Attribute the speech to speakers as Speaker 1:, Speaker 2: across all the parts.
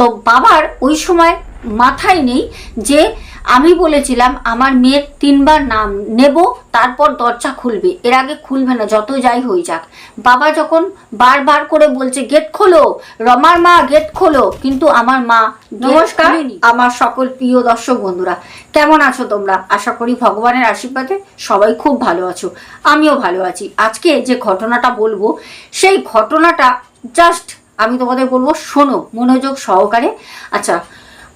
Speaker 1: তো বাবার ওই সময় মাথায় নেই যে আমি বলেছিলাম আমার মেয়ের তিনবার নাম নেব তারপর দরজা খুলবে। এর আগে খুলবে না যত যাই হয়ে যাক। বাবা যখন বারবার করে বলছে গেট খোলো রমার মা গেট খোলো। কিন্তু আমার মা নমস্কার আমার সকল প্রিয় দর্শক বন্ধুরা কেমন আছো তোমরা? আশা করি ভগবানের আশীর্বাদে সবাই খুব ভালো আছো। আমিও ভালো আছি। আজকে যে ঘটনাটা বলব সেই ঘটনাটা জাস্ট আমি তোমাদের বলব, শোনো মনোযোগ সহকারে। আচ্ছা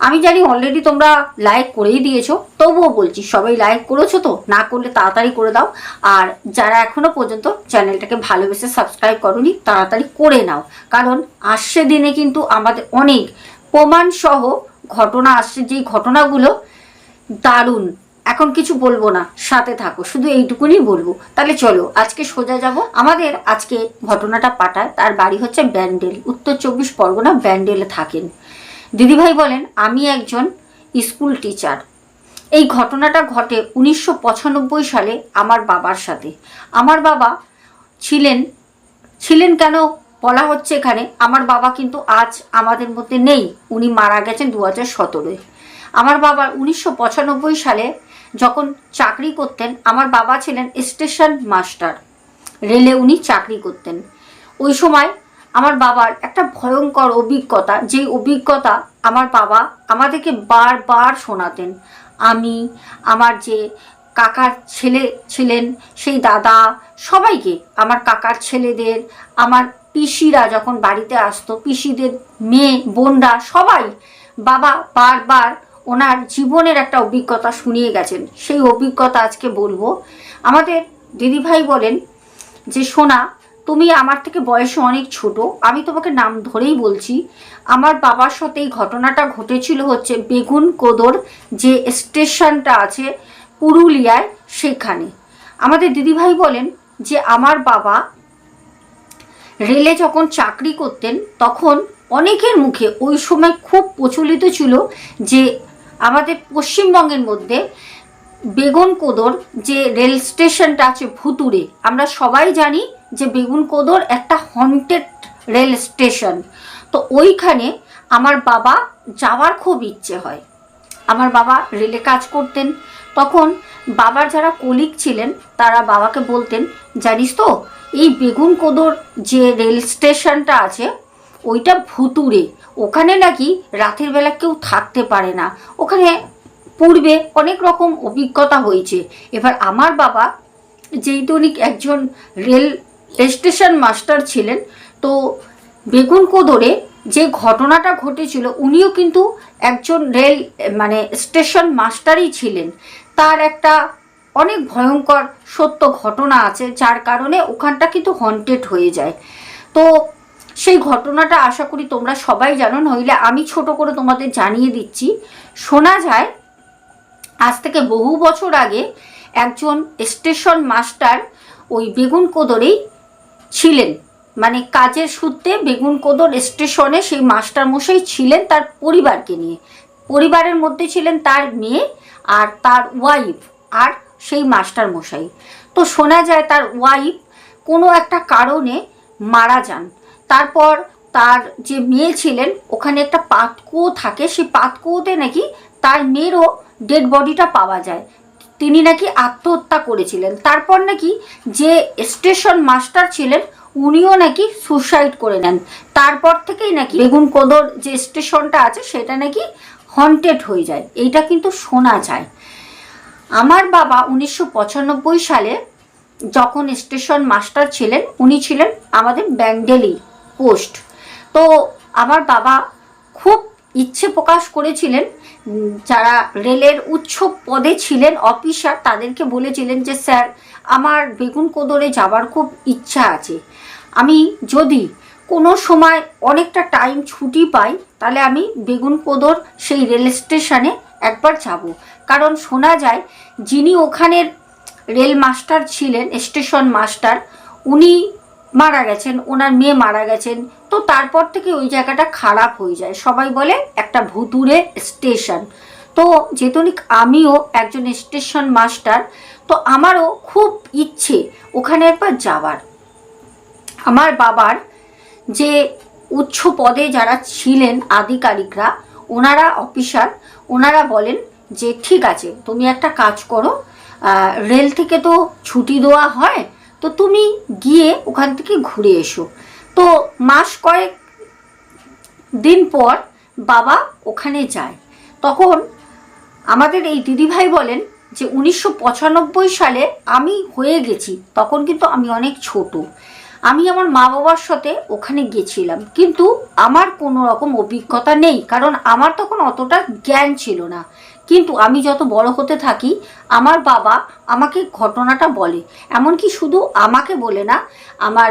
Speaker 1: আমি জানি অলরেডি তোমরা লাইক করেই দিয়েছ, তবুও বলছি, সবাই লাইক করেছ তো? না করলে তাড়াতাড়ি করে দাও। আর যারা এখনও পর্যন্ত চ্যানেলটাকে ভালোবেসে সাবস্ক্রাইব করনি, তাড়াতাড়ি করে নাও। কারণ আসছে দিনে কিন্তু আমাদের অনেক প্রমাণসহ ঘটনা আসছে, যেই ঘটনাগুলো দারুণ। এখন কিছু বলব না, সাথে থাকো, শুধু এইটুকুনি বলব। তাহলে চলো, আজকে সোজা যাব। আমাদের আজকে ঘটনাটা পাঠায়, তার বাড়ি হচ্ছে ব্যান্ডেল, উত্তর চব্বিশ পরগনা ব্যান্ডেলে থাকেন। দিদিভাই বলেন, আমি একজন স্কুল টিচার। এই ঘটনাটা ঘটে উনিশশো পঁচানব্বই সালে আমার বাবার সাথে। আমার বাবা ছিলেন ছিলেন কেন বলা হচ্ছে এখানে? আমার বাবা কিন্তু আজ আমাদের মধ্যে নেই, উনি মারা গেছেন দু হাজার সতেরোয়। আমার বাবা উনিশশো পঁচানব্বই সালে যখন চাকরি করতেন, আমার বাবা ছিলেন স্টেশন মাস্টার। রেলে উনি চাকরি করতেন। ওই সময় আমার বাবার একটা ভয়ঙ্কর অভিজ্ঞতা, যেই অভিজ্ঞতা আমার বাবা আমাদেরকে বারবার শোনাতেন। আমি, আমার যে কাকার ছেলে ছিলেন, সেই দাদা, সবাইকে, আমার কাকার ছেলেদের, আমার পিসিরা যখন বাড়িতে আসতো, পিসিদের মেয়ে, বোনরা, সবাই, বাবা বারবার ওনার জীবনের একটা অভিজ্ঞতা শুনিয়ে গেছেন। সেই অভিজ্ঞতা আজকে বলব। আমাদের দিদিভাই বলেন যে, সোনা, তুমি আমার থেকে বয়সে অনেক ছোট। আমি তোমাকে নাম ধরেই বলছি। আমার বাবার সাথে এই ঘটনাটা ঘটেছিল হচ্ছে বেগুন কোদর যে স্টেশনটা আছে পুরুলিয়ায় সেখানে। আমাদের দিদিভাই বলেন যে, আমার বাবা রেলে যখন চাকরি করতেন, তখন অনেকের মুখে ওই সময় খুব প্রচলিত ছিল যে আমাদের পশ্চিমবঙ্গের মধ্যে বেগুন কোদর যে রেল স্টেশনটা আছে ভুতুরে আমরা সবাই জানি যে বেগুন কোদর একটা হন্টেড রেল স্টেশন। তো ওইখানে আমার বাবা যাওয়ার খুব ইচ্ছে হয়। আমার বাবা রেলে কাজ করতেন। তখন বাবার যারা কলিগ ছিলেন, তারা বাবাকে বলতেন, জানিস তো, এই বেগুন কোদর যে রেল স্টেশনটা আছে, ওইটা ভুতুরে ওখানে নাকি রাতের বেলা কেউ থাকতে পারে না। ওখানে পূর্বে অনেক রকম অভিজ্ঞতা হয়েছে। এবার আমার বাবা যেহেতু উনি একজন রেল স্টেশন মাস্টার ছিলেন, তো বেগুন কোদরে যে ঘটনাটা ঘটেছিল, উনিও কিন্তু একজন রেল মানে স্টেশন মাস্টারই ছিলেন। তার একটা অনেক ভয়ঙ্কর সত্য ঘটনা আছে, যার কারণে ওখানটা কিন্তু হন্টেড হয়ে যায়। তো সেই ঘটনাটা আশা করি তোমরা সবাই জানো, নইলে আমি ছোট করে তোমাদের জানিয়ে দিচ্ছি। শোনা যায়, আজ থেকে বহু বছর আগে একজন স্টেশন মাস্টার ওই বেগুন কোদরেই ছিলেন। মানে কাজের সূত্রে বেগুন কোদর স্টেশনে সেই মাস্টার মশাই ছিলেন তার পরিবারকে নিয়ে। পরিবারের মধ্যে ছিলেন তার মেয়ে আর তার ওয়াইফ আর সেই মাস্টার মশাই। তো শোনা যায় তার ওয়াইফ কোনো একটা কারণে মারা যান। তারপর তার যে মেয়ে ছিলেন, ওখানে একটা পাতকুয়ো থাকে, সেই পাতকুয়োতে নাকি তার মেয়েরও ডেড বডিটা পাওয়া যায়। তিনি নাকি আত্মহত্যা করেছিলেন। তারপর নাকি যে স্টেশন মাস্টার ছিলেন, উনিও নাকি সুসাইড করে নেন। তারপর থেকেই নাকি বেগুন কোদর যে স্টেশনটা আছে, সেটা নাকি হন্টেড হয়ে যায়। এইটা কিন্তু শোনা যায়। আমার বাবা উনিশশো পঁচানব্বই সালে যখন স্টেশন মাস্টার ছিলেন, উনি ছিলেন আমাদের ব্যান্ডেলি পোস্ট। তো আমার বাবা খুব ইচ্ছে প্রকাশ করেছিলেন যারা রেলের উচ্চ পদে ছিলেন, অফিসার, তাদেরকে বলেছিলেন যে, স্যার, আমার বেগুন কোদরে যাবার খুব ইচ্ছা আছে। আমি যদি কোনো সময় অনেকটা টাইম ছুটি পাই, তাহলে আমি বেগুন কোদর সেই রেল স্টেশনে একবার যাব। কারণ শোনা যায়, যিনি ওখানের রেল মাস্টার ছিলেন, স্টেশন মাস্টার, উনি মারা গেছেন, ওনার মেয়ে মারা গেছেন, তো তারপর থেকে ওই জায়গাটা খারাপ হয়ে যায়। সবাই বলে একটা ভুতুরে স্টেশন। তো যেহেতু আমিও একজন স্টেশন মাস্টার, তো আমারও খুব ইচ্ছে ওখানে একবার যাওয়ার। আমার বাবার যে উচ্চ পদে যারা ছিলেন আধিকারিকরা, ওনারা অফিসার, ওনারা বলেন যে, ঠিক আছে, তুমি একটা কাজ করো রেল থেকে তো ছুটি দেওয়া হয় তো তুমি গিয়ে ওখান থেকে ঘুরে এসো। তো মাস কয়েক দিন পর বাবা ওখানে যায়। তখন আমাদের এই দিদিভাই বলেন যে, উনিশশো পঁচানব্বই সালে আমি হয়ে গেছি, তখন কিন্তু আমি অনেক ছোট। আমি আমার মা বাবার সাথে ওখানে গেছিলাম। কিন্তু আমার কোনো রকম অভিজ্ঞতা নেই, কারণ আমার তখন অতটা জ্ঞান ছিল না। কিন্তু আমি যত বড় হতে থাকি, আমার বাবা আমাকে ঘটনাটা বলে। এমনকি শুধু আমাকে বলে না, আমার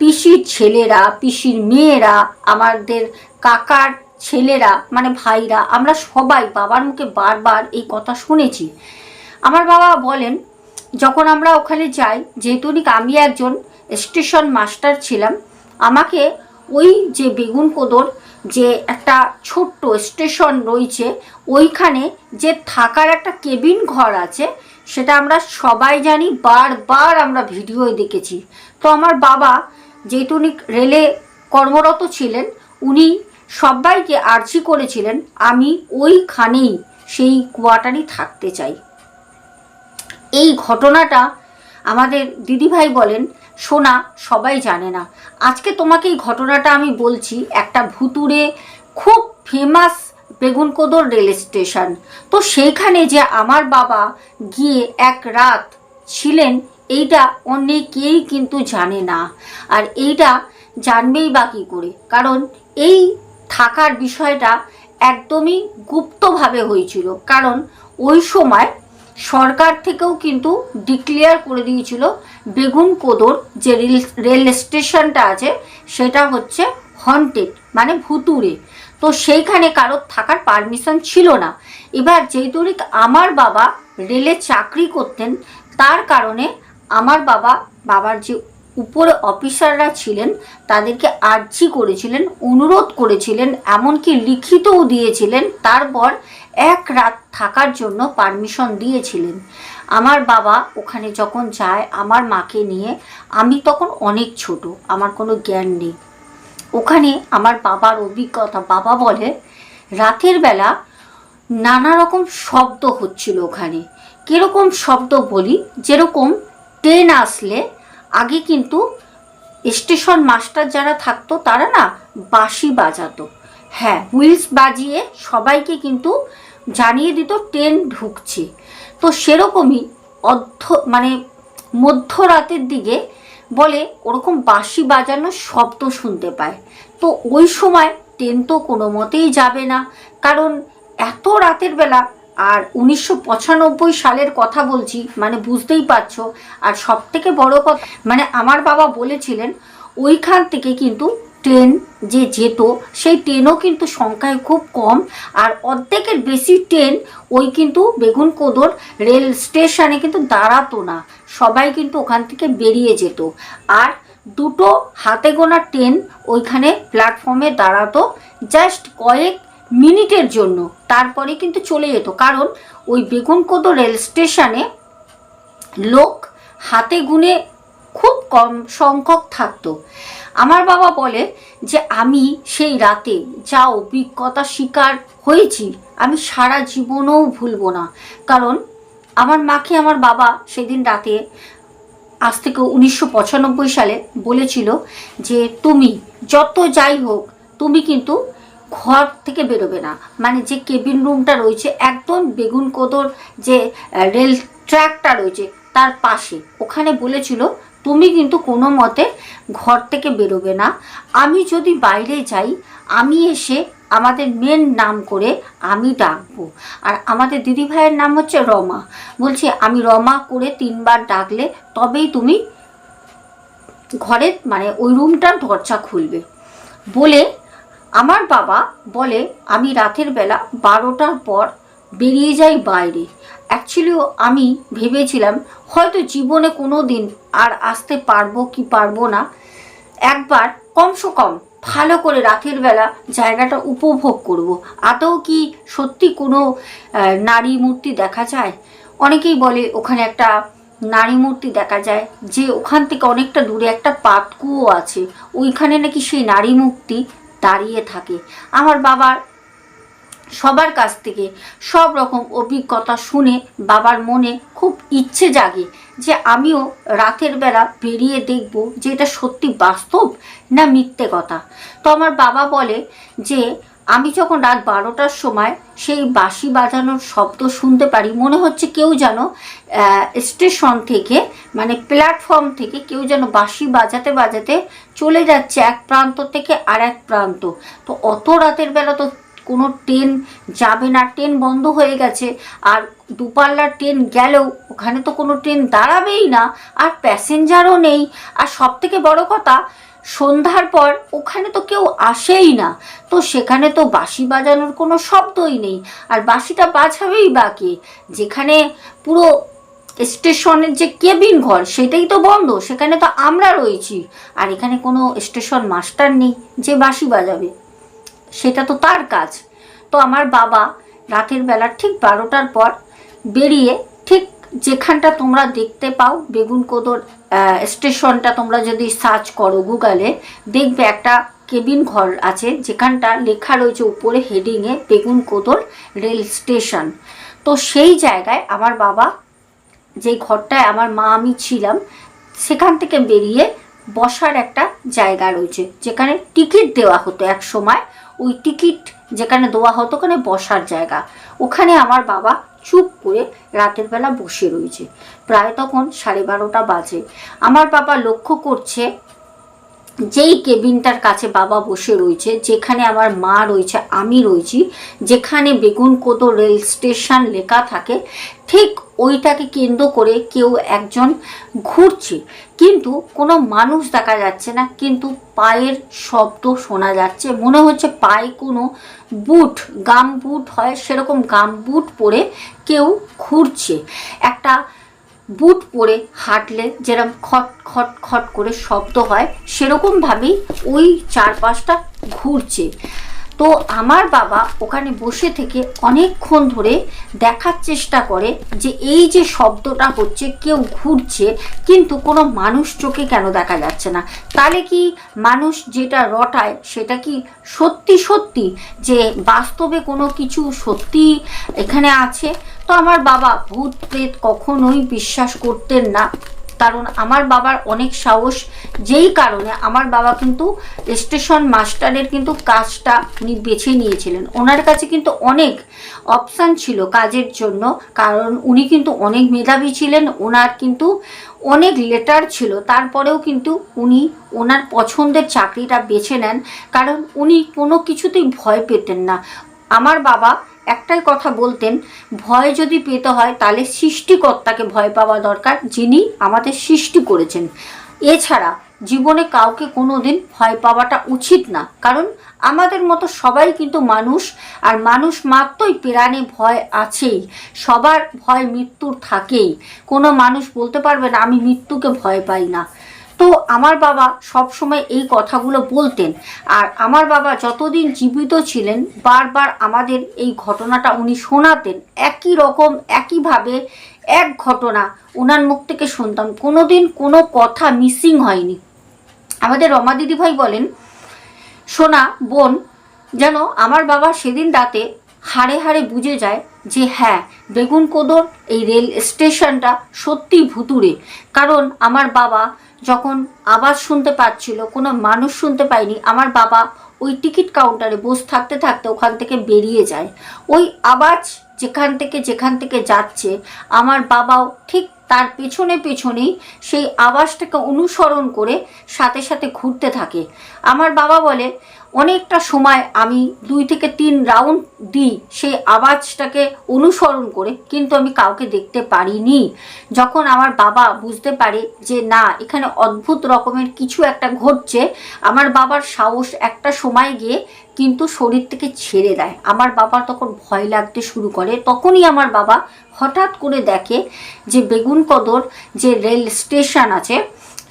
Speaker 1: পিসির ছেলেরা, পিসির মেয়েরা, আমাদের কাকার ছেলেরা মানে ভাইরা, আমরা সবাই বাবার মুখে বারবার এই কথা শুনেছি। আমার বাবা বলেন, যখন আমরা ওখানে যাই, যেহেতু আমি একজন স্টেশন মাস্টার ছিলাম, আমাকে ওই যে বেগুন কোদর যে একটা ছোট্ট স্টেশন রয়েছে, ওইখানে যে থাকার একটা কেবিন ঘর আছে, সেটা আমরা সবাই জানি, বারবার আমরা ভিডিওয় দেখেছি। তো আমার বাবা যেহেতু উনি রেলে কর্মরত ছিলেন, উনি সবাইকে আর্জি করেছিলেন, আমি ওইখানেই সেই কোয়ার্টারই থাকতে চাই। এই ঘটনাটা আমাদের দিদিভাই বলেন সোনা সবাই জানে না। আজকে তোমাকে এই ঘটনাটা আমি বলছি, একটা ভুতুরে খুব ফেমাস বেগুনকোদর রেল স্টেশন। তো সেইখানে যে আমার বাবা গিয়ে এক রাত ছিলেন, এইটা অনেকেই কিন্তু জানে না। আর এইটা জানবেই বা কী করে? কারণ এই থাকার বিষয়টা একদমই গুপ্তভাবে হয়েছিল। কারণ ওই সময় সরকার থেকেও কিন্তু ডিক্লেয়ার করে দিয়েছিল বেগুন কোদর যে রেল স্টেশনটা আছে, সেটা হচ্ছে হন্টেড মানে ভুতুরে তো সেইখানে কারোর থাকার পারমিশন ছিল না। এবার যেহেতু আমার বাবা রেলে চাকরি করতেন, তার কারণে আমার বাবা, বাবার যে উপরে অফিসাররা ছিলেন, তাদেরকে আর্জি করেছিলেন, অনুরোধ করেছিলেন, এমনকি লিখিতও দিয়েছিলেন, তারপর এক রাত থাকার জন্য পারমিশন দিয়েছিলেন। আমার বাবা ওখানে যখন যায়, আমার মাকে নিয়ে, আমি তখন অনেক ছোট, আমার কোনো জ্ঞান নেই। ওখানে আমার বাবার অভিজ্ঞতা, বাবা বলে, রাতের বেলা নানা রকম শব্দ হচ্ছিল ওখানে। কীরকম শব্দ বলি? যেরকম ট্রেন আসলে আগে কিন্তু স্টেশন মাস্টার যারা থাকতো, তারা না বাঁশি বাজাতো। হ্যাঁ হুইলস বাজিয়ে সবাইকে কিন্তু জানিয়ে দিত, ট্রেন ঢুকছে। তো সেরকমই অর্ধ মানে মধ্যরাতের দিকে বলে ওরকম বাঁশি বাজানোর শব্দ শুনতে পায়। তো ওই সময় ট্রেন তো কোনো মতেই যাবে না। কারণ এত রাতের বেলা আর উনিশশো পঁচানব্বই সালের কথা বলছি মানে বুঝতেই পারছ। আর সব থেকে বড় কথা মানে আমার বাবা বলেছিলেন, ওইখান থেকে কিন্তু ট্রেন যে যেত, সেই ট্রেনও কিন্তু সংখ্যায় খুব কম, আর অর্ধেকের বেশি ট্রেন ওই কিন্তু বেগুন কোদর রেল স্টেশনে কিন্তু দাঁড়াতো না। সবাই কিন্তু ওখান থেকে বেরিয়ে যেত। আর দুটো হাতে গোনা ট্রেন ওইখানে প্ল্যাটফর্মে দাঁড়াতো, জাস্ট কয়েক মিনিটের জন্য। তারপরে কিন্তু চলে যেত। কারণ ওই বেগুনকোদো রেল স্টেশনে লোক হাতে গুনে খুব কম সংখ্যক থাকতো। আমার বাবা বলে যে, আমি সেই রাতে যা অভিজ্ঞতা শিকার হয়েছি, আমি সারা জীবনেও ভুলবো না। কারণ আমার মাকে আমার বাবা সেদিন রাতে, আজ থেকে উনিশশো পঁচানব্বই সালে বলেছিল যে, তুমি যত যাই হোক, তুমি কিন্তু ঘর থেকে বেরোবে না। মানে যে কেবিন রুমটা রয়েছে, একদম বেগুন কোদর যে রেল ট্র্যাকটা রয়েছে, তার পাশে। ওখানে বলেছিল, তুমি কিন্তু কোনো মতে ঘর থেকে বেরোবে না। আমি যদি বাইরে যাই, আমি এসে আমাদের মেন নাম করে আমি ডাকবো। আর আমাদের দিদিভাইয়ের নাম হচ্ছে রমা। বলছে, আমি রমা করে তিনবার ডাকলে তবেই তুমি ঘরের মানে ওই রুমটার দরজা খুলবে। বলে আমার বাবা বলে, আমি রাতের বেলা বারোটার পর বেরিয়ে যাই বাইরে। অ্যাকচুয়ালিও আমি ভেবেছিলাম, হয়তো জীবনে কোনো দিন আর আসতে পারব কি পারব না। একবার কমসে কম ভালো করে রাতের বেলা জায়গাটা উপভোগ করব। আদৌ কি সত্যি কোনো নারী মূর্তি দেখা যায়? অনেকেই বলে, ওখানে একটা নারী মূর্তি দেখা যায় যে ওখান থেকে অনেকটা দূরে একটা পাতকুয়ো আছে। ওইখানে নাকি সেই নারী মূর্তি দাঁড়িয়ে থাকে। আমার বাবার, সবার কাছ থেকে সব রকম অভিজ্ঞতা শুনে বাবার মনে খুব ইচ্ছে জাগে যে আমিও রাতের বেলা বেরিয়ে দেখব যে এটা সত্যি বাস্তব না মিথ্যে কথা। তো আমার বাবা বলে যে আমি যখন রাত বারোটার সময় সেই বাঁশি বাজানোর শব্দ শুনতে পারি, মনে হচ্ছে কেউ যেন স্টেশন থেকে মানে প্ল্যাটফর্ম থেকে কেউ যেন বাঁশি বাজাতে বাজাতে চলে যাচ্ছে এক প্রান্ত থেকে আর এক প্রান্ত। তো অত রাতের বেলা তো কোনো ট্রেন যাবে না, ট্রেন বন্ধ হয়ে গেছে, আর দুপাল্লার ট্রেন গেলেও ওখানে তো কোনো ট্রেন দাঁড়াবেই না, আর প্যাসেঞ্জারও নেই। আর সব থেকে বড় কথা, সন্ধ্যার পর ওখানে তো কেউ আসেই না, তো সেখানে তো বাঁশি বাজানোর কোনো শব্দই নেই, আর বাঁশিটা বাজাবেই বা কে? যেখানে পুরো স্টেশনের যে কেবিন ঘর, সেটাই তো বন্ধ, সেখানে তো আমরা রয়েছি, আর এখানে কোনো স্টেশন মাস্টার নেই যে বাঁশি বাজাবে। সেটা তো তার কাজ। তো আমার বাবা রাতের বেলা ঠিক বারোটার পর বেরিয়ে ঠিক যেখানটা তোমরা দেখতে পাও, বেগুন কোদর স্টেশনটা তোমরা যদি সার্চ করো গুগলে, দেখবে একটা কেবিন ঘর আছে, যেখানটা লেখা রয়েছে উপরে হেডিংয়ে বেগুন কোদর রেল স্টেশন। তো সেই জায়গায় আমার বাবা যে ঘরটায় আমার মা আমি ছিলাম, সেখান থেকে বেরিয়ে বসার একটা জায়গা রয়েছে, যেখানে টিকিট দেওয়া হতো এক সময়। ওই টিকিট যেখানে দেওয়া হতো, ওখানে বসার জায়গা। ওখানে আমার বাবা চুপ করে রাতের বেলা বসে রয়েছে। প্রায় তখন সাড়ে বারোটা বাজে। আমার বাবা লক্ষ্য করছে যেই কেবিনটার কাছে বাবা বসে রয়েছে, যেখানে আমার মা রয়েছে, আমি রয়েছি, যেখানে বেগুনকোদো রেল স্টেশন লেখা থাকে, ঠিক ওইটাকে কেন্দ্র করে কেউ একজন ঘুরছে। কিন্তু কোনো মানুষ দেখা যাচ্ছে না, কিন্তু পায়ের শব্দ শোনা যাচ্ছে। মনে হচ্ছে পায়ে কোনো বুট, গাম বুট হয়, সেরকম গাম বুট পরে কেউ ঘুরছে। একটা বুট পরে হাঁটলে যেরকম খট খট খট করে শব্দ হয় সেরকমভাবেই ওই চারপাশটা ঘুরছে। তো আমার বাবা ওখানে বসে থেকে অনেকক্ষণ ধরে দেখার চেষ্টা করে যে এই যে শব্দটা হচ্ছে কেউ ঘুরছে, কিন্তু কোনো মানুষ চোখে কেন দেখা যাচ্ছে না? তাহলে কি মানুষ যেটা রটায় সেটা কি সত্যি সত্যি যে বাস্তবে কোনো কিছু সত্যি এখানে আছে? তো আমার বাবা ভূত প্রেত কখনোই বিশ্বাস করতেন না। কারণ আমার বাবার অনেক সাহস, যেই কারণে আমার বাবা কিন্তু স্টেশন মাস্টারের কিন্তু কাজটা বেছে নিয়েছিলেন। ওনার কাছে কিন্তু অনেক অপশান ছিল কাজের জন্য, কারণ উনি কিন্তু অনেক মেধাবী ছিলেন, ওনার কিন্তু অনেক লেটার ছিল, তারপরেও কিন্তু উনি ওনার পছন্দের চাকরিটা বেছে নেন, কারণ উনি কোনো কিছুতেই ভয় পেতেন না। আমার বাবা একটাই কথা বলতেন, ভয় যদি পেতে হয় তাহলে সৃষ্টিকর্তাকে ভয় পাওয়া দরকার, যিনি আমাদের সৃষ্টি করেছেন। এছাড়া জীবনে কাউকে কোনো দিন ভয় পাওয়াটা উচিত না, কারণ আমাদের মতো সবাই কিন্তু মানুষ, আর মানুষ মাত্রই প্রাণে ভয় আছেই, সবার ভয় মৃত্যুর থাকেই। কোনো মানুষ বলতে পারবে না, আমি মৃত্যুকে ভয় পাই না। তো আমার বাবা সব সময় এই কথাগুলো বলতেন। আর আমার বাবা যতদিন জীবিত ছিলেন, বারবার আমাদের এই ঘটনাটা উনি শোনাতেন। একই রকম, একইভাবে এক ঘটনা ওনার মুখ থেকে শুনতাম। কোনোদিন কোনো কথা মিসিং হয়নি। আমাদের রমা দিদি ভাই বলেন, সোনা, বোন, যেন আমার বাবা সেদিন রাতে হাড়ে হাড়ে বুঝে যায় যে হ্যাঁ বেগুনকোদর এই রেল স্টেশনটা সত্যি ভুতুরে কারণ আমার বাবা যখন আওয়াজ শুনতে পাচ্ছিল, কোনো মানুষ শুনতে পায়নি, আমার বাবা ওই টিকিট কাউন্টারে বস থাকতে থাকতে ওখান থেকে বেরিয়ে যায়। ওই আওয়াজ যেখান থেকে যেখান থেকে যাচ্ছে, আমার বাবাও ঠিক তার পেছনে পেছনেই সেই আওয়াজটাকে অনুসরণ করে সাথে সাথে ঘুরতে থাকে। আমার বাবা বলে অনেকটা সময় আমি দুই থেকে তিন রাউন্ড দিই। সেই আওয়াজটাকে অনুসরণ করে কিন্তু আমি কাউকে দেখতে পারিনি। যখন আমার বাবা বুঝতে পারে যে, না, এখানে অদ্ভুত রকমের কিছু একটা ঘটছে। আমার বাবার সাহস একটা সময় গিয়ে কিন্তু শরীর থেকে ছেড়ে দেয়। আমার বাবার তখন ভয় লাগতে শুরু করে। তখনই আমার বাবা হঠাৎ করে দেখে যে বেগুনকদর যে রেল স্টেশন আছে,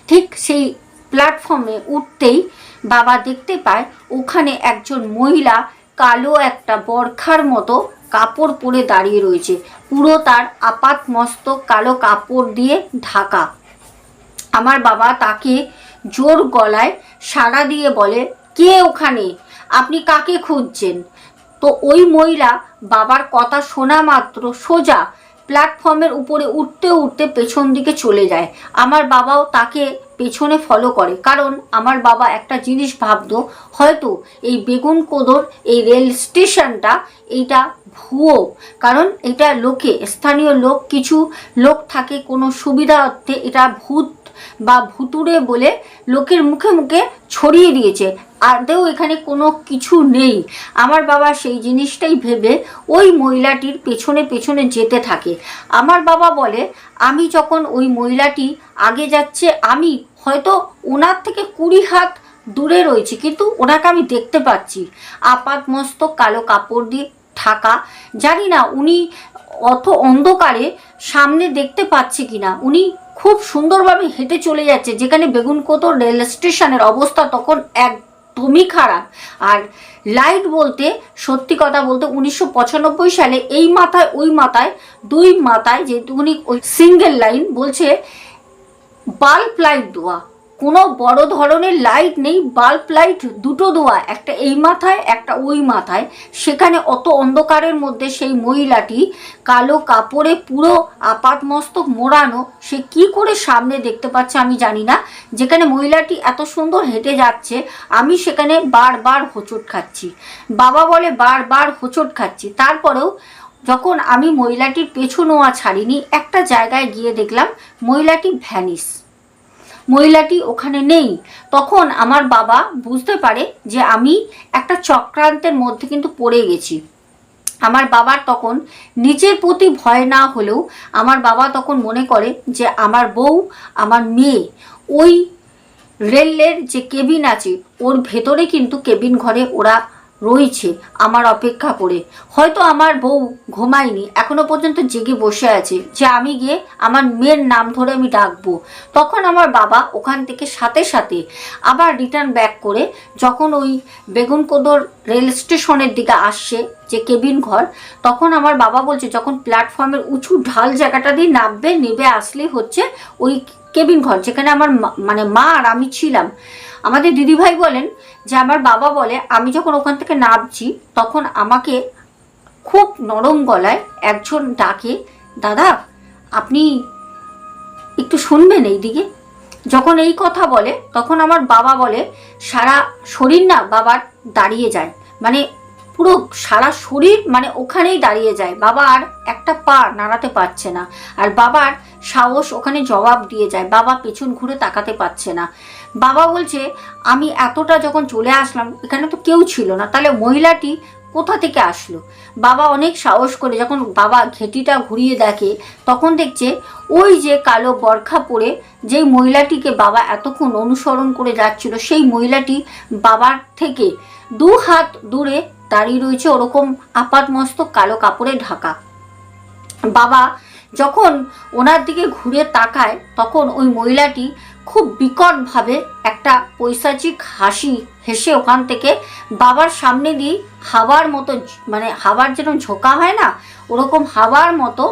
Speaker 1: ঠিক সেই প্ল্যাটফর্মে উঠতেই বাবা দেখতে পায় ওখানে একজন মহিলা কালো একটা বরখার মতো কাপড় পরে দাঁড়িয়ে রয়েছে। পুরো তার আপাত মস্তক কালো কাপড় দিয়ে ঢাকা। আমার বাবা তাকে জোর গলায় সাড়া দিয়ে বলে, কে ওখানে? আপনি কাকে খুঁজছেন? তো ওই মহিলা বাবার কথা শোনা মাত্র সোজা প্ল্যাটফর্মের উপরে উঠতে উঠতে পেছন দিকে চলে যায়। আমার বাবাও তাকে পেছনে ফলো করে। কারণ আমার বাবা একটা জিনিস ভাবতো, হয়তো এই বেগুন কোদর, এই রেল স্টেশনটা এইটা ভুয়ো। কারণ এটা লোকে, স্থানীয় লোক, কিছু লোক থাকে কোনো সুবিধার্থে এটা ভূত বা ভুতুরে বলে লোকের মুখে মুখে ছড়িয়ে দিয়েছে। আদৌ এখানে কোনো কিছু নেই। আমার বাবা সেই জিনিসটাই ভেবে ওই মহিলাটির পেছনে পেছনে যেতে থাকে। আমার বাবা বলে, আমি যখন ওই মহিলাটি আগে যাচ্ছে, আমি হয়তো ওনার থেকে কুড়ি হাত দূরে রয়েছে, কিন্তু ওনাকে আমি দেখতে পাচ্ছি। আপাত মস্তক কালো কাপড় দিয়ে ঢাকা। জানি না উনি অত অন্ধকারে সামনে দেখতে পাচ্ছে কিনা। উনি খুব সুন্দরভাবে হেঁটে চলে যাচ্ছে, যেখানে বেগুনকোদর রেল স্টেশনের অবস্থা তখন একদমই খারাপ। আর লাইট বলতে, সত্যি কথা বলতে উনিশশো পঁচানব্বই সালে এই মাথায় ওই মাথায়, দুই মাথায় যেহেতু উনি ওই সিঙ্গেল লাইন বলছে বাল্ব লাইট দেওয়া কোনো বড় ধরনের লাইট নেই, বাল্ব লাইট দুটো দেওয়া একটা এই মাথায়, একটা ওই মাথায়। সেখানে অত অন্ধকারের মধ্যে সেই মহিলাটি কালো কাপড়ে পুরো আপাতমস্তক মোড়ানো, সে কি করে সামনে দেখতে পাচ্ছে আমি জানি না। যেখানে মহিলাটি এত সুন্দর হেঁটে যাচ্ছে, আমি সেখানে বারবার হোঁচট খাচ্ছি। বাবা বলে, বারবার হোঁচট খাচ্ছি। তারপরেও যখন আমি মহিলাটির পেছু নোয়া ছাড়িনি, একটা জায়গায় গিয়ে দেখলাম মহিলাটি ভ্যানিস মহিলাটি ওখানে নেই। তখন আমার বাবা বুঝতে পারে যে আমি একটা চক্রান্তের মধ্যে কিন্তু পড়ে গেছি। আমার বাবার তখন নিজের প্রতি ভয় না হলেও আমার বাবা তখন মনে করে যে আমার বউ, আমার মেয়ে, ওই রেলের যে কেবিন আছে, ওর ভেতরে কিন্তু কেবিন ঘরে ওরা রয়েছে আমার অপেক্ষা করে। হয়তো আমার বউ ঘুমায়নি, এখনও পর্যন্ত জেগে বসে আছে যে আমি গিয়ে আমার মেয়ের নাম ধরে আমি ডাকবো। তখন আমার বাবা ওখান থেকে সাথে সাথে আবার রিটার্ন ব্যাক করে যখন ওই বেগুনকোদর রেল স্টেশনের দিকে আসছে যে কেবিন ঘর, তখন আমার বাবা বলছে, যখন প্ল্যাটফর্মের উঁচু ঢাল জায়গাটা দিয়ে নামবে, নেবে, আসলেই হচ্ছে ওই কেবিন ঘর, যেখানে আমার মানে মা আর আমি ছিলাম। আমাদের দিদিভাই বলেন যে, আমার বাবা বলে, আমি যখন ওখান থেকে নামছি, তখন আমাকে খুব নরম গলায় একজন ডাকে, দাদা, আপনি একটু শুনবেন এই দিকে যখন এই কথা বলে, তখন আমার বাবা বলে, সারা শরীর না বাবার দাঁড়িয়ে যায়। মানে পুরো সারা শরীর মানে ওখানেই দাঁড়িয়ে যায়। বাবা আর একটা পা নাড়াতে পারছে না। আর বাবার সাহস ওখানে জবাব দিয়ে যায়। বাবা পেছন ঘুরে তাকাতে পারছে না। বাবা বলছে, আমি এতটা যখন চলে আসলাম, এখানে তো কেউ ছিল না। তাহলে মহিলাটি কোথা থেকে আসলো? বাবা অনেক সাহস করে যখন বাবা ঘেটিটা ঘুরিয়ে দেখে, তখন দেখছে, ওই যে কালো বরখা পরে যেই মহিলাটিকে বাবা এতক্ষণ অনুসরণ করে যাচ্ছিল, সেই মহিলাটি বাবার থেকে দু হাত দূরে দাঁড়িয়ে রয়েছে ওরকম আপাতমস্তক কালো কাপড়ে ঢাকা। বাবা যখন ওনার দিকে ঘুরে তাকায়, তখন ওই মহিলাটি খুব বিকটভাবে একটা পৈশাচিক হাসি হেসে ওখান থেকে বাবার সামনে দিয়ে হাওয়ার মতো মানে হাওয়ার যেরকম ঝোঁকা হয় না, ওরকম হাওয়ার মতো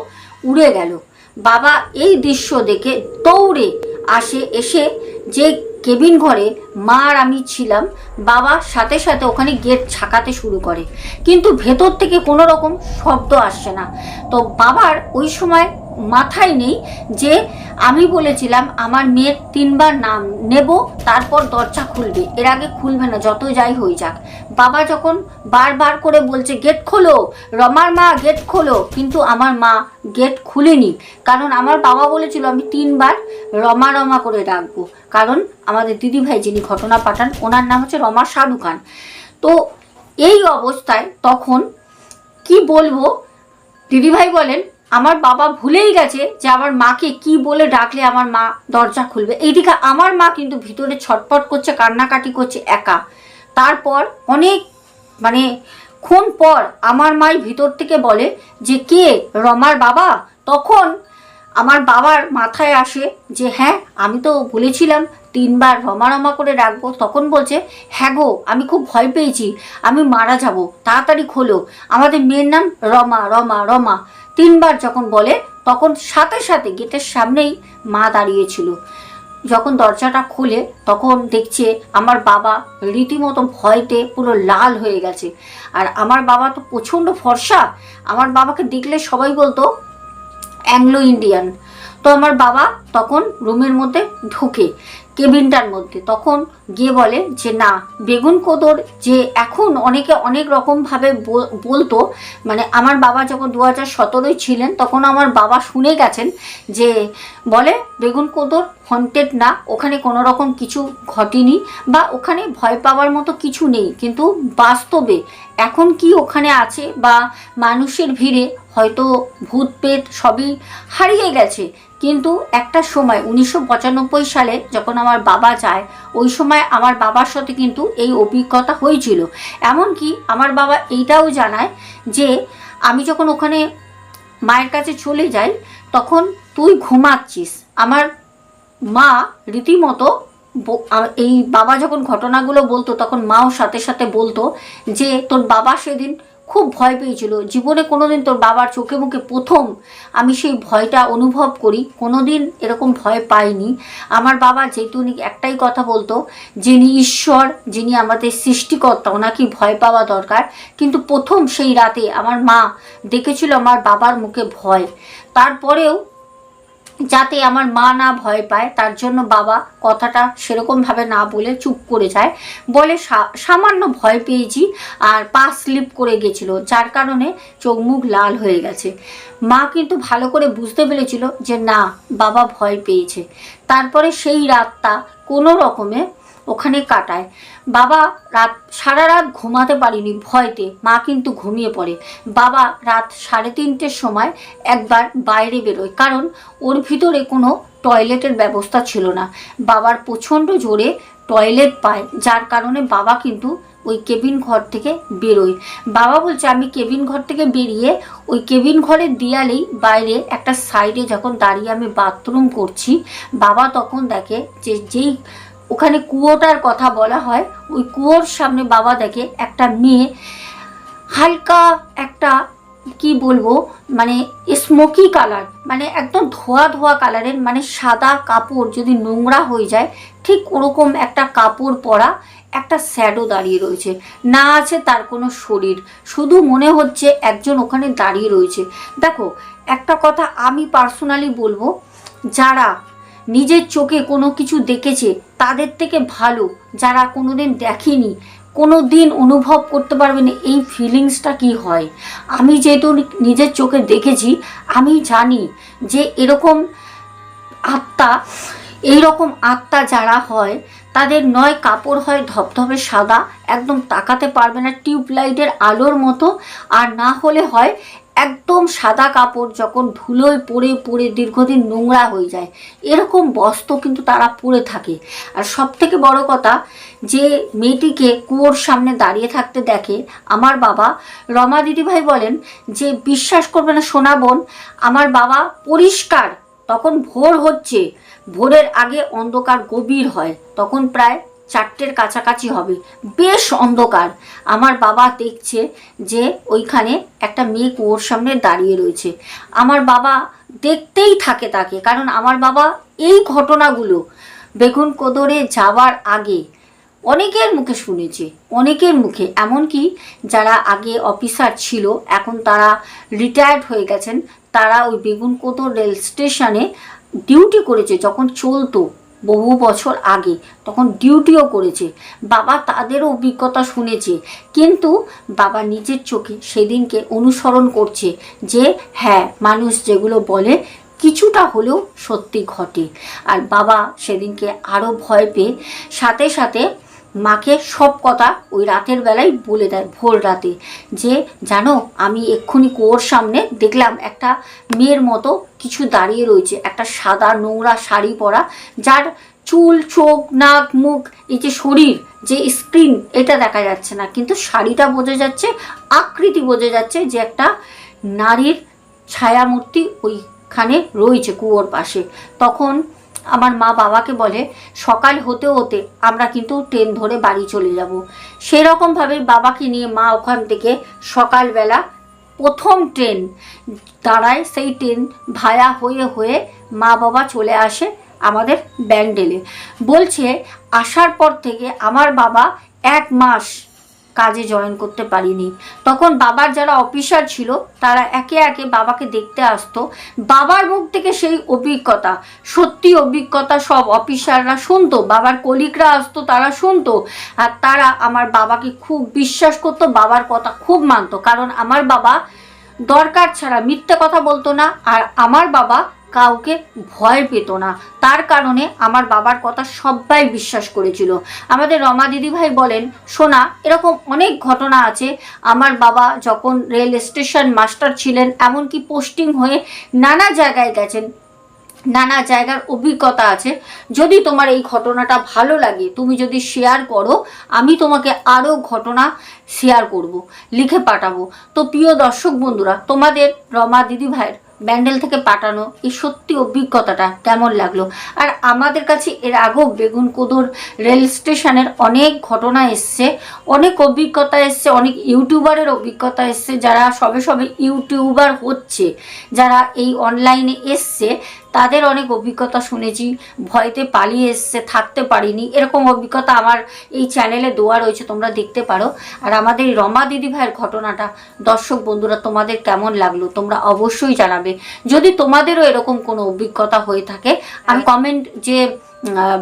Speaker 1: উড়ে গেল। বাবা এই দৃশ্য দেখে দৌড়ে আসে, এসে যে কেবিন ঘরে মা আর আমি ছিলাম, বাবা সাথে সাথে ওখানে গেট ছাকাতে শুরু করে। কিন্তু ভেতর থেকে কোনো রকম শব্দ আসছে না। তো বাবার ওই সময় মাথায় নেই যে আমি বলেছিলাম, আমার মেয়ের তিনবার নাম নেব, তারপর দরজা খুলবে। এর আগে খুলবে না, যত যাই হয়ে যাক। বাবা যখন বারবার করে বলছে, গেট খোলো, রমার মা, গেট খোলো। কিন্তু আমার মা গেট খুলেনি। কারণ আমার বাবা বলেছিল, আমি তিনবার রমা রমা করে ডাকবো। কারণ আমাদের দিদিভাই যিনি ঘটনা পাঠান। ওনার নাম হচ্ছে রমা শাহরুখ খান। তো এই অবস্থায় তখন কি বলব? দিদিভাই বলেন, আমার বাবা ভুলেই গেছে যে আমার মাকে কি বলে ডাকলে আমার মা দরজা খুলবে। এইদিকে আমার মা কিন্তু ভিতরে ছটপট করছে, কান্নাকাটি করছে, একা। তারপর অনেক মানে ক্ষণ পর আমার মাই ভিতর থেকে বলে যে, কে? রমার বাবা? তখন আমার বাবার মাথায় আসে যে হ্যাঁ আমি তো বলেছিলাম তিনবার রমা রমা করে রাখব। তখন বলছে হ্যাঁ গো, আমি খুব ভয় পেয়েছি। আমি মারা যাব। তাড়াতাড়ি খোলো। আমাদের মেয়ের নাম রমা রমা রমা। তিনবার যখন বলে, তখন সাথে সাথে গেটের সামনেই মা দাঁড়িয়েছিল। যখন দরজাটা খুলে, তখন দেখছে আমার বাবা রীতিমতো ভয়তে পুরো লাল হয়ে গেছে। আর আমার বাবা তো প্রচণ্ড ফর্সা। আমার বাবাকে দেখলে সবাই বলতো অ্যাংলো ইন্ডিয়ান। তো আমার বাবা তখন রুমের মধ্যে ঢুকে। কেবিনটার মধ্যে। তখন গিয়ে বলে যে, না, বেগুন কোদর যে এখন অনেকে অনেক রকমভাবে বল- বলতো মানে আমার বাবা যখন দু হাজার সতেরোই ছিলেন, তখন আমার বাবা শুনে গেছেন যে, বলে বেগুন কোদর হন্টেড না, ওখানে কোনো রকম কিছু ঘটেনি বা ওখানে ভয় পাওয়ার মতো কিছু নেই। কিন্তু বাস্তবে এখন কি ওখানে আছে বা মানুষের ভিড়ে হয়তো ভূত পেট সবই হারিয়ে গেছে। কিন্তু একটা সময়, উনিশশো পঁচানব্বই সালে যখন আমার বাবা যায়, ওই সময় আমার বাবার সাথে কিন্তু এই অভিজ্ঞতা হয়েছিল। এমনকি আমার বাবা এইটাও জানায় যে, আমি যখন ওখানে মায়ের কাছে চলে যাই, তখন তুই ঘুমাচ্ছিস। আমার মা রীতিমতো এই বাবা যখন ঘটনাগুলো বলতো, তখন মাও সাথে সাথে বলতো যে, তোর বাবা সেদিন খুব ভয় পেয়েছিল। জীবনে কোনোদিন তোর বাবার চোখে মুখে প্রথম আমি সেই ভয়টা অনুভব করি। কোনোদিন এরকম ভয় পাইনি। আমার বাবা যেহেতু উনি একটাই কথা বলতো, যিনি ঈশ্বর, যিনি আমাদের সৃষ্টিকর্তা, ওনাকে ভয় পাওয়া দরকার। কিন্তু প্রথম সেই রাতে আমার মা দেখেছিল আমার বাবার মুখে ভয়। তারপরেও যাতে আমার মা না ভয় পায়, তার জন্য বাবা কথাটা সেরকমভাবে না বলে চুপ করে যায়। বলে সামান্য ভয় পেয়েছি আর পা স্লিপ করে গেছিল, যার কারণে চোখ মুখ লাল হয়ে গেছে। মা কিন্তু ভালো করে বুঝতে পেরেছিল যে না, বাবা ভয় পেয়েছে। তারপরে সেই রাতটা কোনো রকমে ওখানে কাটায়। বাবা রাত, সারা রাত ঘুমাতে পারিনি ভয়তে। মা কিন্তু ঘুমিয়ে পড়ে। বাবা রাত সাড়ে তিনটের সময় একবার বাইরে বেরোয়। কারণ ওর ভিতরে কোনো টয়লেটের ব্যবস্থা ছিল না। বাবার প্রচণ্ড জোরে টয়লেট পায়, যার কারণে বাবা কিন্তু ওই কেবিন ঘর থেকে বেরোয়। বাবা বলছে, আমি কেবিন ঘর থেকে বেরিয়ে ওই কেবিন ঘরের দেয়ালেই বাইরে একটা সাইডে যখন দাঁড়িয়ে আমি বাথরুম করছি, বাবা তখন দেখে যে যেই ওখানে কুয়োটার কথা বলা হয়। ওই কুয়োর সামনে বাবা দেখে একটা মেয়ে হালকা একটা কি বলব মানে স্মোকি কালার মানে একদম ধোয়া ধোয়া কালারের মানে সাদা কাপড় যদি নোংরা হয়ে যায়, ঠিক ওরকম একটা কাপড় পরা একটা স্যাডো দাঁড়িয়ে রয়েছে। না আছে তার কোনো শরীর, শুধু মনে হচ্ছে একজন ওখানে দাঁড়িয়ে রয়েছে। দেখো, একটা কথা আমি পার্সোনালি বলব, যারা নিজের চোখে কোনো কিছু দেখেছে, তাদের থেকে ভালো, যারা কোনোদিন দেখেনি। কোনো দিন অনুভব করতে পারবে না এই ফিলিংসটা কি হয়। আমি যেহেতু নিজের চোখে দেখেছি, আমি জানি যে এরকম আত্মা এই রকম আত্মা যারা হয়, তাদের নয় কাপড় হয় ধপধপে সাদা, একদম তাকাতে পারবে না টিউবলাইটের আলোর মতো, আর না হলে হয় একদম সাদা কাপড় যখন ধুলোয় পরে পরে দীর্ঘদিন নোংরা হয়ে যায়, এরকম বস্ত্র কিন্তু তারা পরে থাকে। আর সব থেকে বড় কথা, যে মেয়েটিকে কুয়োর সামনে দাঁড়িয়ে থাকতে দেখে, আমার বাবা, রমা দিদিভাই বলেন যে, বিশ্বাস করবে না সোনা বোন, আমার বাবা পরিষ্কার, তখন ভোর হচ্ছে, ভোরের আগে অন্ধকার গভীর হয়, তখন প্রায় চারটের কাছাকাছি হবে। বেশ অন্ধকার। আমার বাবা দেখছে যে ওইখানে একটা মেয়ে কুয়োর সামনে দাঁড়িয়ে রয়েছে। আমার বাবা দেখতেই থাকে তাকে, কারণ আমার বাবা এই ঘটনাগুলো বেগুন কোদরে যাওয়ার আগে অনেকের মুখে শুনেছে, অনেকের মুখে। এমনকি যারা আগে অফিসার ছিল, এখন তারা রিটায়ার্ড হয়ে গেছেন, তারা ওই বেগুন কোদর রেল স্টেশনে ডিউটি করেছে, যখন চলতো। বহু বছর আগে তখন ডিউটিও করেছে। বাবা তাদেরও অভিজ্ঞতা শুনেছে। কিন্তু বাবা নিজের চোখে সেদিনকে অনুসরণ করছে যে হ্যাঁ মানুষ যেগুলো বলে কিছুটা হলেও সত্যি ঘটে। আর বাবা সেদিনকে আরও ভয় পেয়ে সাথে সাথে মাকে সব কথা ওই রাতের বেলায় বলে দেয়, ভোর রাতে। যে, জানো, আমি এক্ষুনি কুয়োর সামনে দেখলাম একটা মেয়ের মতো কিছু দাঁড়িয়ে রয়েছে। একটা সাদা নোংরা শাড়ি পরা, যার চুল, চোখ, নাক, মুখ, এই যে শরীর, যে স্ক্রিন, এটা দেখা যাচ্ছে না। কিন্তু শাড়িটা বোঝা যাচ্ছে, আকৃতি বোঝা যাচ্ছে যে একটা নারীর ছায়ামূর্তি ওইখানে রয়েছে কুয়োর পাশে। তখন আমার মা বাবাকে বলে, সকাল হতে হতে আমরা কিন্তু ট্রেন ধরে বাড়ি চলে যাব। সেরকমভাবে বাবাকে নিয়ে মা ওখান থেকে সকালবেলা প্রথম ট্রেন দাঁড়ায় সেই ট্রেন ভায়া হয়ে হয়ে মা বাবা চলে আসে আমাদের ব্যান্ডেলে। বলছে, আসার পর থেকে আমার বাবা এক মাস কাজে জয়েন করতে পারিনি। তখন বাবার যারা অফিসার ছিল, তারা একে একে বাবাকে দেখতে আসতো। বাবার মুখ থেকে সেই অভিজ্ঞতা, সত্যি অভিজ্ঞতা সব অফিসাররা শুনতো, বাবার কলিকরা আসতো, তারা শুনতো। আর তারা আমার বাবাকে খুব বিশ্বাস করতো, বাবার কথা খুব মানতো। কারণ আমার বাবা দরকার ছাড়া মিথ্যে কথা বলতো না, আর আমার বাবা কাউকে ভয় পেত না। তার কারণে আমার বাবার কথা সবাই বিশ্বাস করেছিল। আমাদের রমা দিদিভাই বলেন শোনা এরকম অনেক ঘটনা আছে। আমার বাবা যখন রেল স্টেশন মাস্টার ছিলেন, এমনকি পোস্টিং হয়ে নানা জায়গায় গেছেন, নানা জায়গার অভিজ্ঞতা আছে। যদি তোমার এই ঘটনাটা ভালো লাগে, তুমি যদি শেয়ার করো, আমি তোমাকে আরও ঘটনা শেয়ার করব, লিখে পাঠাবো। তো প্রিয় দর্শক বন্ধুরা, তোমাদের রমা দিদি ভাইয়ের ব্যান্ডেল থেকে পাঠানো এই সত্যি অভিজ্ঞতাটা কেমন লাগল? আর আমাদের কাছে এর আগেও বেগুন কোদর রেল স্টেশনের অনেক ঘটনা এসছে, অনেক অভিজ্ঞতা এসছে, অনেক ইউটিউবারের অভিজ্ঞতা এসছে, যারা সবে সবে ইউটিউবার হচ্ছে, যারা এই অনলাইনে এসছে। তাদের অনেক অভিজ্ঞতা শুনেছি, ভয়তে পালিয়ে এসছে, থাকতে পারিনি। এরকম অভিজ্ঞতা আমার এই চ্যানেলে দেওয়া রয়েছে, তোমরা দেখতে পারো। আর আমাদের রমা দিদি ভাইয়ের ঘটনাটা, দর্শক বন্ধুরা, তোমাদের কেমন লাগল তোমরা অবশ্যই জানাবে। যদি তোমাদেরও এরকম কোনো অভিজ্ঞতা হয়ে থাকে, আমি কমেন্ট যে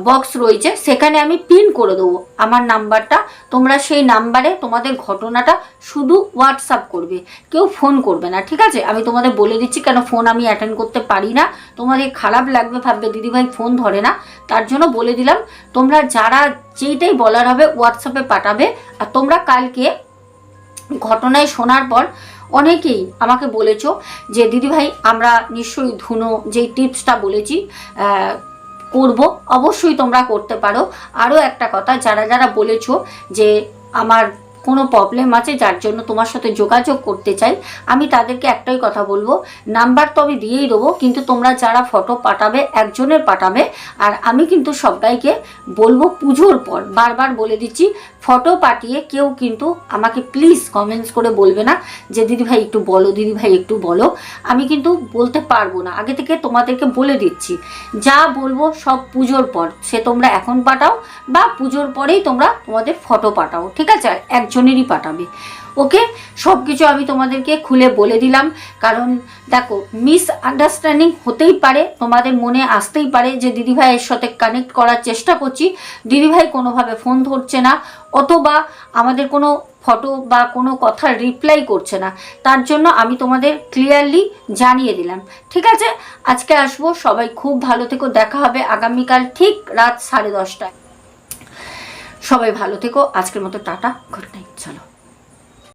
Speaker 1: বক্স রয়েছে, সেখানে আমি পিন করে দেবো। আমার নাম্বারটা, তোমরা সেই নাম্বারে তোমাদের ঘটনাটা শুধু হোয়াটসঅ্যাপ করবে, কেউ ফোন করবে না, ঠিক আছে? আমি তোমাদের বলে দিচ্ছি কেন ফোন আমি অ্যাটেন্ড করতে পারি না। তোমাদের খারাপ লাগবে, ভাববে, দিদিভাই ফোন ধরে না। তার জন্য বলে দিলাম, তোমরা যারা যেইটাই বলার হবে হোয়াটসঅ্যাপে পাঠাবে, আর তোমরা কালকে ঘটনায় শোনার পর অনেকেই আমাকে বলেছ যে, দিদিভাই, আমরা নিশ্চয়ই ধুনো, যেই টিপসটা বলেছি করব অবশ্যই তোমরা করতে পারো। আরও একটা কথা যারা যারা বলেছ যে আমার কোনো প্রবলেম আছে যার জন্য তোমার সাথে যোগাযোগ করতে চাই, আমি তাদেরকে একটাই কথা বলব নাম্বার তো আমি দিয়েই দেবো, কিন্তু তোমরা যারা ফটো পাঠাবে, একজনের পাঠাবে, আর আমি কিন্তু সবাইকে বলব পুজোর পর। বারবার বলে দিচ্ছি ফটো পাঠিয়ে কেউ কিন্তু আমাকে প্লিজ কমেন্টস করে বলবে না যে দিদিভাই একটু বলো দিদিভাই একটু বলো। আমি কিন্তু বলতে পারব না। আগে থেকে তোমাদেরকে বলে দিচ্ছি, যা বলব সব পুজোর পর। সে তোমরা এখন পাঠাও বা পুজোর পরেই তোমরা তোমাদের ফটো পাঠাও, ঠিক আছে? আর একজনেরই পাঠাবে। ওকে? সব কিছু আমি তোমাদেরকে খুলে বলে দিলাম। কারণ দেখো মিস আন্ডারস্ট্যান্ডিং হতেই পারে, তোমাদের মনে আসতেই পারে যে দিদিভাইয়ের সাথে কানেক্ট করার চেষ্টা করছি। দিদিভাই কোনোভাবে ফোন ধরছে না, অথবা আমাদের কোনো ফটো বা কোনো কথার রিপ্লাই করছে না। তার জন্য আমি তোমাদের ক্লিয়ারলি জানিয়ে দিলাম। ঠিক আছে? আজকে আসব। সবাই খুব ভালো থেকো। দেখা হবে আগামীকাল ঠিক রাত সাড়ে দশটায়। সবাই ভালো থেকো। আজকের মতো টাটা গুড নাইট চলো।